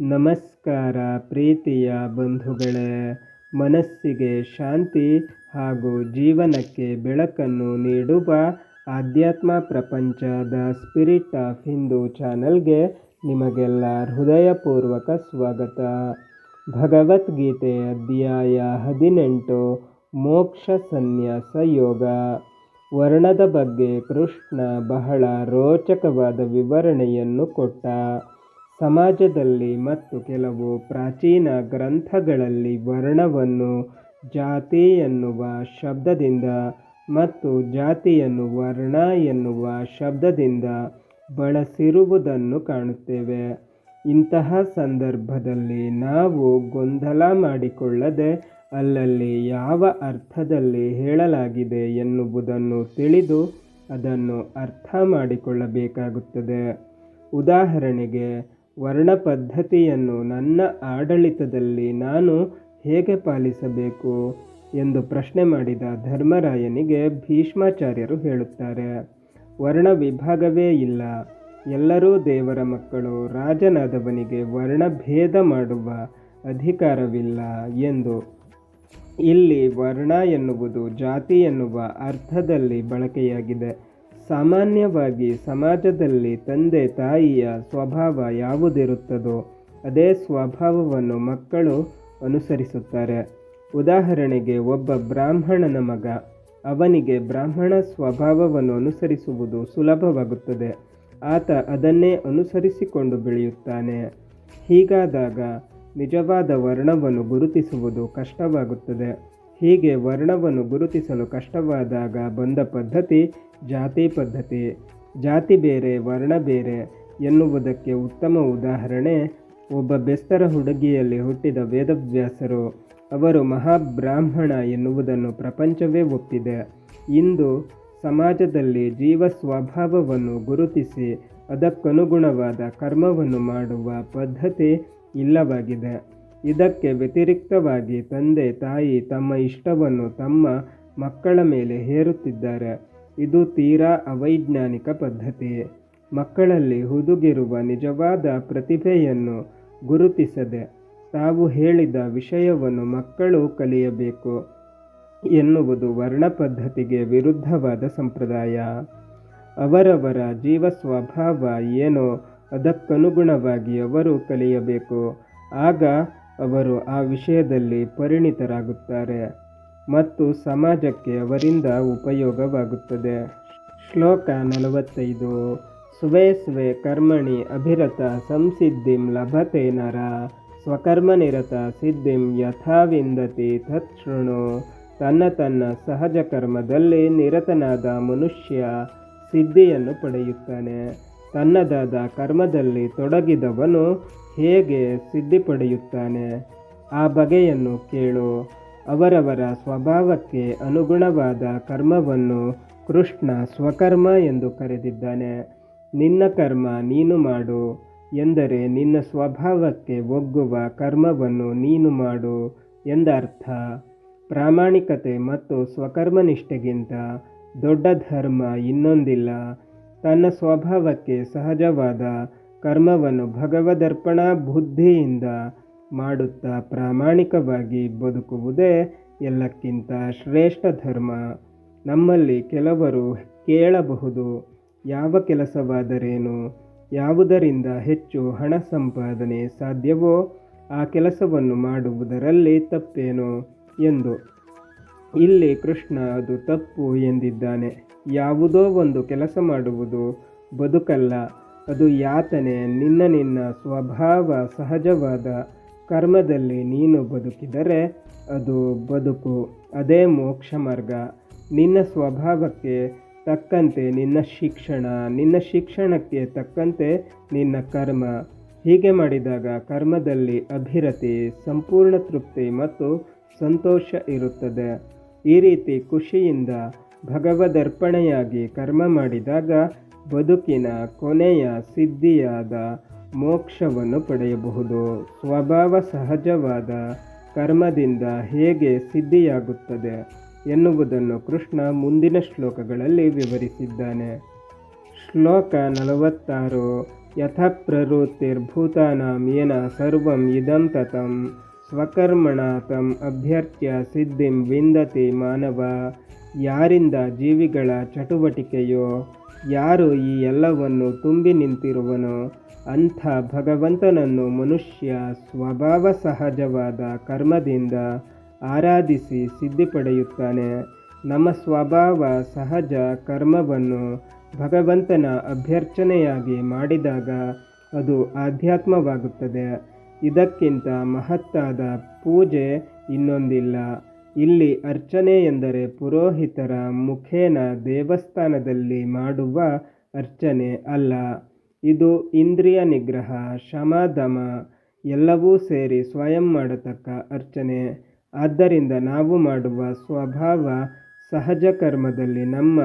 ನಮಸ್ಕಾರ ಪ್ರೀತಿಯ ಬಂಧುಗಳೇ, ಮನಸ್ಸಿಗೆ ಶಾಂತಿ ಹಾಗೂ ಜೀವನಕ್ಕೆ ಬೆಳಕನ್ನು ನೀಡುವ ಆಧ್ಯಾತ್ಮ ಪ್ರಪಂಚದ ಸ್ಪಿರಿಟ್ ಆಫ್ ಹಿಂದೂ ಚಾನಲ್ಗೆ ನಿಮಗೆಲ್ಲ ಹೃದಯಪೂರ್ವಕ ಸ್ವಾಗತ. ಭಗವದ್ಗೀತೆ ಅಧ್ಯಾಯ ಹದಿನೆಂಟು, ಮೋಕ್ಷ ಸನ್ಯಾಸ ಯೋಗ. ವರ್ಣದ ಬಗ್ಗೆ ಕೃಷ್ಣ ಬಹಳ ರೋಚಕವಾದ ವಿವರಣೆಯನ್ನು ಕೊಟ್ಟ. ಸಮಾಜದಲ್ಲಿ ಮತ್ತು ಕೆಲವು ಪ್ರಾಚೀನ ಗ್ರಂಥಗಳಲ್ಲಿ ವರ್ಣವನ್ನು ಜಾತಿ ಎನ್ನುವ ಶಬ್ದದಿಂದ ಮತ್ತು ಜಾತಿಯನ್ನು ವರ್ಣ ಎನ್ನುವ ಶಬ್ದದಿಂದ ಬಳಸಿರುವುದನ್ನು ಕಾಣುತ್ತೇವೆ. ಇಂತಹ ಸಂದರ್ಭದಲ್ಲಿ ನಾವು ಗೊಂದಲ ಮಾಡಿಕೊಳ್ಳದೆ ಅಲ್ಲಲ್ಲಿ ಯಾವ ಅರ್ಥದಲ್ಲಿ ಹೇಳಲಾಗಿದೆ ಎನ್ನುವುದನ್ನು ತಿಳಿದು ಅದನ್ನು ಅರ್ಥ ಮಾಡಿಕೊಳ್ಳಬೇಕಾಗುತ್ತದೆ. ಉದಾಹರಣೆಗೆ ವರ್ಣ ಪದ್ಧತಿಯನ್ನು ನನ್ನ ಆಡಳಿತದಲ್ಲಿ ನಾನು ಹೇಗೆ ಪಾಲಿಸಬೇಕು ಎಂದು ಪ್ರಶ್ನೆ ಮಾಡಿದ ಧರ್ಮರಾಯನಿಗೆ ಭೀಷ್ಮಾಚಾರ್ಯರು ಹೇಳುತ್ತಾರೆ, ವರ್ಣ ವಿಭಾಗವೇ ಇಲ್ಲ. ಎಲ್ಲರೂ ದೇವರ ಮಕ್ಕಳು. ರಾಜನಾದವನಿಗೆ ವರ್ಣಭೇದ ಮಾಡುವ ಅಧಿಕಾರವಿಲ್ಲ ಎಂದು. ಇಲ್ಲಿ ವರ್ಣ ಎನ್ನುವುದು ಜಾತಿ ಎನ್ನುವ ಅರ್ಥದಲ್ಲಿ ಬಳಕೆಯಾಗಿದೆ. ಸಾಮಾನ್ಯವಾಗಿ ಸಮಾಜದಲ್ಲಿ ತಂದೆ ತಾಯಿಯ ಸ್ವಭಾವ ಯಾವುದಿರುತ್ತದೋ ಅದೇ ಸ್ವಭಾವವನ್ನು ಮಕ್ಕಳು ಅನುಸರಿಸುತ್ತಾರೆ. ಉದಾಹರಣೆಗೆ ಒಬ್ಬ ಬ್ರಾಹ್ಮಣನ ಮಗ, ಅವನಿಗೆ ಬ್ರಾಹ್ಮಣ ಸ್ವಭಾವವನ್ನು ಅನುಸರಿಸುವುದು ಸುಲಭವಾಗುತ್ತದೆ. ಆತ ಅದನ್ನೇ ಅನುಸರಿಸಿಕೊಂಡು ಬೆಳೆಯುತ್ತಾನೆ. ಹೀಗಾದಾಗ ನಿಜವಾದ ವರ್ಣವನ್ನು ಗುರುತಿಸುವುದು ಕಷ್ಟವಾಗುತ್ತದೆ. ಹೀಗೆ ವರ್ಣವನ್ನು ಗುರುತಿಸಲು ಕಷ್ಟವಾದಾಗ ಬಂದ ಪದ್ಧತಿ ಜಾತಿ ಪದ್ಧತಿ, ಜಾತಿ ಬೇರೆ, ವರ್ಣ ಬೇರೆ ಎನ್ನುವುದಕ್ಕೆ ಉತ್ತಮ ಉದಾಹರಣೆ ಒಬ್ಬ ಬೆಸ್ತರ ಹುಡುಗಿಯಲ್ಲಿ ಹುಟ್ಟಿದ ವೇದವ್ಯಾಸರು. ಅವರು ಮಹಾಬ್ರಾಹ್ಮಣ ಎನ್ನುವುದನ್ನು ಪ್ರಪಂಚವೇ ಒಪ್ಪಿದೆ. ಇಂದು ಸಮಾಜದಲ್ಲಿ ಜೀವ ಸ್ವಭಾವವನ್ನು ಗುರುತಿಸಿ ಅದಕ್ಕನುಗುಣವಾದ ಕರ್ಮವನ್ನು ಮಾಡುವ ಪದ್ಧತಿ ಇಲ್ಲವಾಗಿದೆ. ಇದಕ್ಕೆ ವ್ಯತಿರಿಕ್ತವಾಗಿ ತಂದೆ ತಾಯಿ ತಮ್ಮ ಇಷ್ಟವನ್ನು ತಮ್ಮ ಮಕ್ಕಳ ಮೇಲೆ ಹೇರುತ್ತಿದ್ದಾರೆ. ಇದು ತೀರಾ ಅವೈಜ್ಞಾನಿಕ ಪದ್ಧತಿ. ಮಕ್ಕಳಲ್ಲಿ ಹುದುಗಿರುವ ನಿಜವಾದ ಪ್ರತಿಭೆಯನ್ನು ಗುರುತಿಸದೆ ತಾವು ಹೇಳಿದ ವಿಷಯವನ್ನು ಮಕ್ಕಳು ಕಲಿಯಬೇಕು ಎನ್ನುವುದು ವರ್ಣ ಪದ್ಧತಿಗೆ ವಿರುದ್ಧವಾದ ಸಂಪ್ರದಾಯ. ಅವರವರ ಜೀವ ಸ್ವಭಾವ ಏನೋ ಅದಕ್ಕನುಗುಣವಾಗಿ ಅವರು ಕಲಿಯಬೇಕು. ಆಗ ಅವರು ಆ ವಿಷಯದಲ್ಲಿ ಪರಿಣಿತರಾಗುತ್ತಾರೆ. ಮತ್ತು ಸಮಾಜಕ್ಕೆ ಅವರಿಂದ ಉಪಯೋಗವಾಗುತ್ತದೆ. ಶ್ಲೋಕ ನಲವತ್ತೈದು. ಸ್ವೇ ಸ್ವೇ ಕರ್ಮಣಿ ಅಭಿರತ ಸಂಸಿದ್ಧಿಂ ಲಭತೆ ನರ. ಸ್ವಕರ್ಮನಿರತ ಸಿದ್ಧಿಂ ಯಥಾವಿಂದತಿ ತತ್ ಶೃಣು. ತನ್ನ ತನ್ನ ಸಹಜ ಕರ್ಮದಲ್ಲಿ ನಿರತನಾದ ಮನುಷ್ಯ ಸಿದ್ಧಿಯನ್ನು ಪಡೆಯುತ್ತಾನೆ. ತನ್ನದಾದ ಕರ್ಮದಲ್ಲಿ ತೊಡಗಿದವನು ಹೇಗೆ ಸಿದ್ಧಿ ಪಡೆಯುತ್ತಾನೆ? ಆ ಬಗೆಯನ್ನು ಕೇಳು. ಅವರವರ ಸ್ವಭಾವಕ್ಕೆ ಅನುಗುಣವಾದ ಕರ್ಮವನ್ನು ಕೃಷ್ಣ ಸ್ವಕರ್ಮ ಎಂದು ಕರೆದಿದ್ದಾನೆ. ನಿನ್ನ ಕರ್ಮ ನೀನು ಮಾಡು ಎಂದರೆ ನಿನ್ನ ಸ್ವಭಾವಕ್ಕೆ ಒಗ್ಗುವ ಕರ್ಮವನ್ನು ನೀನು ಮಾಡು ಎಂದರ್ಥ. ಪ್ರಾಮಾಣಿಕತೆ ಮತ್ತು ಸ್ವಕರ್ಮನಿಷ್ಠೆಗಿಂತ ದೊಡ್ಡ ಧರ್ಮ ಇನ್ನೊಂದಿಲ್ಲ. ತನ್ನ ಸ್ವಭಾವಕ್ಕೆ ಸಹಜವಾದ ಕರ್ಮವನ್ನು ಭಗವದರ್ಪಣಾ ಬುದ್ಧಿಯಿಂದ ಮಾಡುತ್ತಾ ಪ್ರಾಮಾಣಿಕವಾಗಿ ಬದುಕುವುದೇ ಎಲ್ಲಕ್ಕಿಂತ ಶ್ರೇಷ್ಠ ಧರ್ಮ. ನಮ್ಮಲ್ಲಿ ಕೆಲವರು ಕೇಳಬಹುದು, ಯಾವ ಕೆಲಸವಾದರೇನು, ಯಾವುದರಿಂದ ಹೆಚ್ಚು ಹಣ ಸಂಪಾದನೆ ಸಾಧ್ಯವೋ ಆ ಕೆಲಸವನ್ನು ಮಾಡುವುದರಲ್ಲಿ ತಪ್ಪೇನು ಎಂದು. ಇಲ್ಲಿ ಕೃಷ್ಣ ಅದು ತಪ್ಪು ಎಂದಿದ್ದಾನೆ. ಯಾವುದೋ ಒಂದು ಕೆಲಸ ಮಾಡುವುದು ಬದುಕಲ್ಲ, ಅದು ಯಾತನೆ ನಿನ್ನ ನಿನ್ನ ಸ್ವಭಾವ ಸಹಜವಾದ ಕರ್ಮದಲ್ಲಿ ನೀನು ಬದುಕಿದರೆ ಅದು ಬದುಕು, ಅದೇ ಮೋಕ್ಷ ಮಾರ್ಗ. ನಿನ್ನ ಸ್ವಭಾವಕ್ಕೆ ತಕ್ಕಂತೆ ನಿನ್ನ ಶಿಕ್ಷಣ, ನಿನ್ನ ಶಿಕ್ಷಣಕ್ಕೆ ತಕ್ಕಂತೆ ನಿನ್ನ ಕರ್ಮ. ಹೀಗೆ ಮಾಡಿದಾಗ ಕರ್ಮದಲ್ಲಿ ಅಭಿರತಿ, ಸಂಪೂರ್ಣ ತೃಪ್ತಿ ಮತ್ತು ಸಂತೋಷ ಇರುತ್ತದೆ. ಈ ರೀತಿ ಖುಷಿಯಿಂದ ಭಗವದರ್ಪಣೆಯಾಗಿ ಕರ್ಮ ಮಾಡಿದಾಗ ಬದುಕಿನ ಕೊನೆಯ ಸಿದ್ಧಿಯಾದ ಮೋಕ್ಷವನ್ನು ಪಡೆಯಬಹುದು. ಸ್ವಭಾವ ಸಹಜವಾದ ಕರ್ಮದಿಂದ ಹೇಗೆ ಸಿದ್ಧಿಯಾಗುತ್ತದೆ ಎನ್ನುವುದನ್ನು ಕೃಷ್ಣ ಮುಂದಿನ ಶ್ಲೋಕಗಳಲ್ಲಿ ವಿವರಿಸಿದ್ದಾನೆ. ಶ್ಲೋಕ ನಲವತ್ತಾರು ಯಥ ಪ್ರವೃತ್ತಿರ್ಭೂತಾನಾಂ ಯೇನ ಸರ್ವಂ ಇದಂ ತತಂ ಸ್ವಕರ್ಮಣ ತಂ ಅಭ್ಯರ್ಥ್ಯ ಸಿದ್ಧಿಂ ವಿಂದತಿ ಮಾನವ, ಯಾರಿಂದ ಜೀವಿಗಳ ಚಟುವಟಿಕೆಯೋ, ಯಾರು ಈ ಎಲ್ಲವನ್ನು ತುಂಬಿ ನಿಂತಿರುವನೋ ಅಂಥ ಭಗವಂತನನ್ನು ಮನುಷ್ಯ ಸ್ವಭಾವ ಸಹಜವಾದ ಕರ್ಮದಿಂದ ಆರಾಧಿಸಿ ಸಿದ್ಧಿ ಪಡೆಯುತ್ತಾನೆ. ನಮ್ಮ ಸ್ವಭಾವ ಸಹಜ ಕರ್ಮವನ್ನು ಭಗವಂತನ ಅಭ್ಯರ್ಚನೆಯಾಗಿ ಮಾಡಿದಾಗ ಅದು ಆಧ್ಯಾತ್ಮವಾಗುತ್ತದೆ. ಇದಕ್ಕಿಂತ ಮಹತ್ತಾದ ಪೂಜೆ ಇನ್ನೊಂದಿಲ್ಲ. ಇಲ್ಲಿ ಅರ್ಚನೆ ಎಂದರೆ ಪುರೋಹಿತರ ಮುಖೇನ ದೇವಸ್ಥಾನದಲ್ಲಿ ಮಾಡುವ ಅರ್ಚನೆ ಅಲ್ಲ. ಇದು ಇಂದ್ರಿಯ ನಿಗ್ರಹ, ಶಮದಮ ಎಲ್ಲವೂ ಸೇರಿ ಸ್ವಯಂ ಮಾಡತಕ್ಕ ಅರ್ಚನೆ. ಆದ್ದರಿಂದ ನಾವು ಮಾಡುವ ಸ್ವಭಾವ ಸಹಜ ಕರ್ಮದಲ್ಲಿ ನಮ್ಮ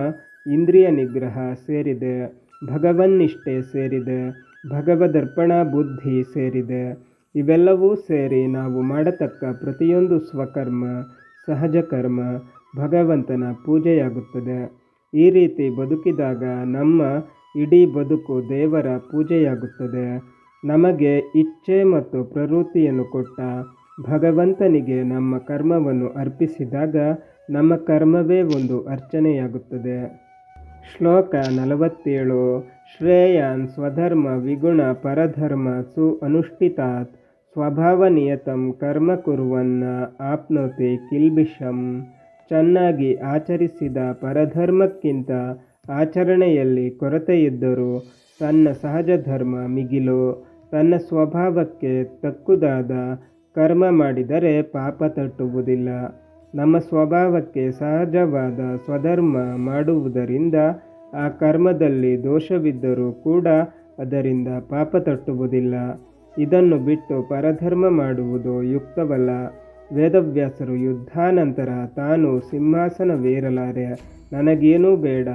ಇಂದ್ರಿಯ ನಿಗ್ರಹ ಸೇರಿದೆ, ಭಗವನ್ನಿಷ್ಠೆ ಸೇರಿದೆ, ಭಗವದರ್ಪಣ ಬುದ್ಧಿ ಸೇರಿದೆ. ಇವೆಲ್ಲವೂ ಸೇರಿ ನಾವು ಮಾಡತಕ್ಕ ಪ್ರತಿಯೊಂದು ಸ್ವಕರ್ಮ, ಸಹಜ ಕರ್ಮ ಭಗವಂತನ ಪೂಜೆಯಾಗುತ್ತದೆ. ಈ ರೀತಿ ಬದುಕಿದಾಗ ನಮ್ಮ ಇಡೀ ಬದುಕು ದೇವರ ಪೂಜೆಯಾಗುತ್ತದೆ. ನಮಗೆ ಇಚ್ಛೆ ಮತ್ತು ಪ್ರವೃತ್ತಿಯನ್ನು ಕೊಟ್ಟ ಭಗವಂತನಿಗೆ ನಮ್ಮ ಕರ್ಮವನ್ನು ಅರ್ಪಿಸಿದಾಗ ನಮ್ಮ ಕರ್ಮವೇ ಒಂದು ಅರ್ಚನೆಯಾಗುತ್ತದೆ. ಶ್ಲೋಕ ನಲವತ್ತೇಳು. ಶ್ರೇಯಾನ್ ಸ್ವಧರ್ಮ ವಿಗುಣ ಪರಧರ್ಮ ಸು ಅನುಷ್ಠಿತಾತ್ ಸ್ವಭಾವನಿಯತಂ ಕರ್ಮ ಕುರುವನ್ನ ಆಪ್ನೋತಿ ಕಿಲ್ಬಿಷಂ. ಚೆನ್ನಾಗಿ ಆಚರಿಸಿದ ಪರಧರ್ಮಕ್ಕಿಂತ ಆಚರಣೆಯಲ್ಲಿ ಕೊರತೆಯಿದ್ದರೂ ತನ್ನ ಸಹಜ ಧರ್ಮ ಮಿಗಿಲು, ತನ್ನ ಸ್ವಭಾವಕ್ಕೆ ತಕ್ಕುದಾದ ಕರ್ಮ ಮಾಡಿದರೆ ಪಾಪ ತಟ್ಟುವುದಿಲ್ಲ. ನಮ್ಮ ಸ್ವಭಾವಕ್ಕೆ ಸಹಜವಾದ ಸ್ವಧರ್ಮ ಮಾಡುವುದರಿಂದ ಆ ಕರ್ಮದಲ್ಲಿ ದೋಷವಿದ್ದರೂ ಕೂಡ ಅದರಿಂದ ಪಾಪ ತಟ್ಟುವುದಿಲ್ಲ. ಇದನ್ನು ಬಿಟ್ಟು ಪರಧರ್ಮ ಮಾಡುವುದು ಯುಕ್ತವಲ್ಲ. ವೇದವ್ಯಾಸರು ಯುದ್ಧಾನಂತರ ತಾನು ಸಿಂಹಾಸನವೇರಲಾರೆ. ನನಗೇನೂ ಬೇಡ.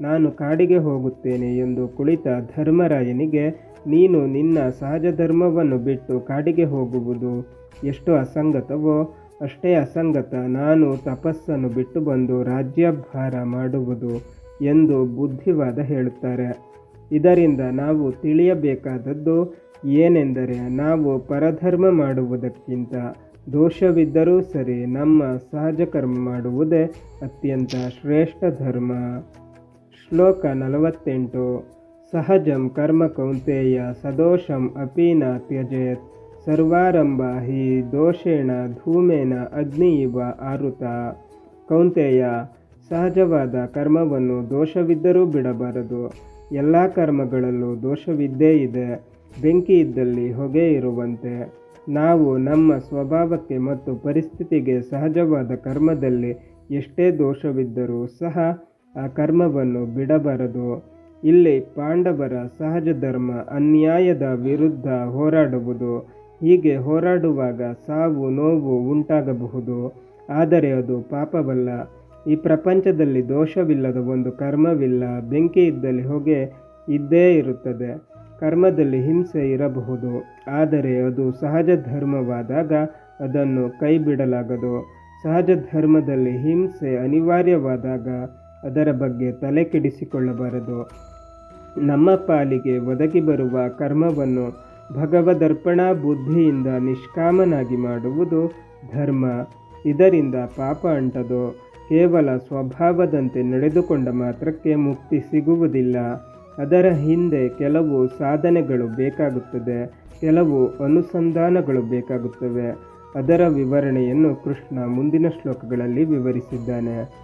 ನಾನು ಕಾಡಿಗೆ ಹೋಗುತ್ತೇನೆ ಎಂದು ಕುಳಿತ ಧರ್ಮರಾಯನಿಗೆ, ನೀನು ನಿನ್ನ ಸಹಜ ಧರ್ಮವನ್ನು ಬಿಟ್ಟು ಕಾಡಿಗೆ ಹೋಗುವುದು ಎಷ್ಟು ಅಸಂಗತವೋ, ಅಷ್ಟೇ ಅಸಂಗತ ನಾನು ತಪಸ್ಸನ್ನು ಬಿಟ್ಟು ಬಂದು ರಾಜ್ಯಭಾರ ಮಾಡುವುದು ಎಂದು ಬುದ್ಧಿವಾದ ಹೇಳುತ್ತಾರೆ. ಇದರಿಂದ ನಾವು ತಿಳಿಯಬೇಕಾದದ್ದು ಏನೆಂದರೆ ನಾವು ಪರಧರ್ಮ ಮಾಡುವುದಕ್ಕಿಂತ ದೋಷವಿದ್ದರೂ ಸರಿ ನಮ್ಮ ಸಹಜ ಕರ್ಮ ಮಾಡುವುದೇ ಅತ್ಯಂತ ಶ್ರೇಷ್ಠ ಧರ್ಮ. ಶ್ಲೋಕ ನಲವತ್ತೆಂಟು. ಸಹಜಂ ಕರ್ಮ ಕೌಂತೆಯ ಸದೋಷಂ ಅಪೀನ ತ್ಯಜೇತ್. ಸರ್ವಾರಂಭ ಹಿ ದೋಷೇಣ ಧೂಮೇನ ಅಗ್ನಿ ಇವ ಆರುತ. ಕೌಂತೆಯ, ಸಹಜವಾದ ಕರ್ಮವನ್ನು ದೋಷವಿದ್ದರೂ ಬಿಡಬಾರದು. ಎಲ್ಲ ಕರ್ಮಗಳಲ್ಲೂ ದೋಷವಿದ್ದೇ ಇದೆ. ಬೆಂಕಿ ಇದ್ದಲ್ಲಿ ಹೊಗೆ ಇರುವಂತೆ. ನಾವು ನಮ್ಮ ಸ್ವಭಾವಕ್ಕೆ ಮತ್ತು ಪರಿಸ್ಥಿತಿಗೆ ಸಹಜವಾದ ಕರ್ಮದಲ್ಲಿ ಎಷ್ಟೇ ದೋಷವಿದ್ದರೂ ಸಹ ಆ ಕರ್ಮವನ್ನು ಬಿಡಬಾರದು. ಇಲ್ಲಿ ಪಾಂಡವರ ಸಹಜ ಧರ್ಮ ಅನ್ಯಾಯದ ವಿರುದ್ಧ ಹೋರಾಡುವುದು. ಹೀಗೆ ಹೋರಾಡುವಾಗ ಸಾವು, ನೋವು ಉಂಟಾಗಬಹುದು. ಆದರೆ ಅದು ಪಾಪವಲ್ಲ. ಈ ಪ್ರಪಂಚದಲ್ಲಿ ದೋಷವಿಲ್ಲದ ಒಂದು ಕರ್ಮವಿಲ್ಲ. ಬೆಂಕಿ ಇದ್ದಲ್ಲಿ ಹೊಗೆ ಇದ್ದೇ ಇರುತ್ತದೆ. ಕರ್ಮದಲ್ಲಿ ಹಿಂಸೆ ಇರಬಹುದು. ಆದರೆ ಅದು ಸಹಜ ಧರ್ಮವಾದಾಗ ಅದನ್ನು ಕೈಬಿಡಲಾಗದು. ಸಹಜ ಧರ್ಮದಲ್ಲಿ ಹಿಂಸೆ ಅನಿವಾರ್ಯವಾದಾಗ ಅದರ ಬಗ್ಗೆ ತಲೆ ಕೆಡಿಸಿಕೊಳ್ಳಬಾರದು. ನಮ್ಮ ಪಾಲಿಗೆ ಒದಗಿ ಬರುವ ಕರ್ಮವನ್ನು ಭಗವದರ್ಪಣಾ ಬುದ್ಧಿಯಿಂದ ನಿಷ್ಕಾಮನಾಗಿ ಮಾಡುವುದು ಧರ್ಮ. ಇದರಿಂದ ಪಾಪ ಅಂಟದು. ಕೇವಲ ಸ್ವಭಾವದಂತೆ ನಡೆದುಕೊಂಡ ಮಾತ್ರಕ್ಕೆ ಮುಕ್ತಿ ಸಿಗುವುದಿಲ್ಲ. ಅದರ ಹಿಂದೆ ಕೆಲವು ಸಾಧನೆಗಳು ಬೇಕಾಗುತ್ತದೆ. ಕೆಲವು ಅನುಸಂಧಾನಗಳು ಬೇಕಾಗುತ್ತವೆ. ಅದರ ವಿವರಣೆಯನ್ನು ಕೃಷ್ಣ ಮುಂದಿನ ಶ್ಲೋಕಗಳಲ್ಲಿ ವಿವರಿಸಿದ್ದಾನೆ.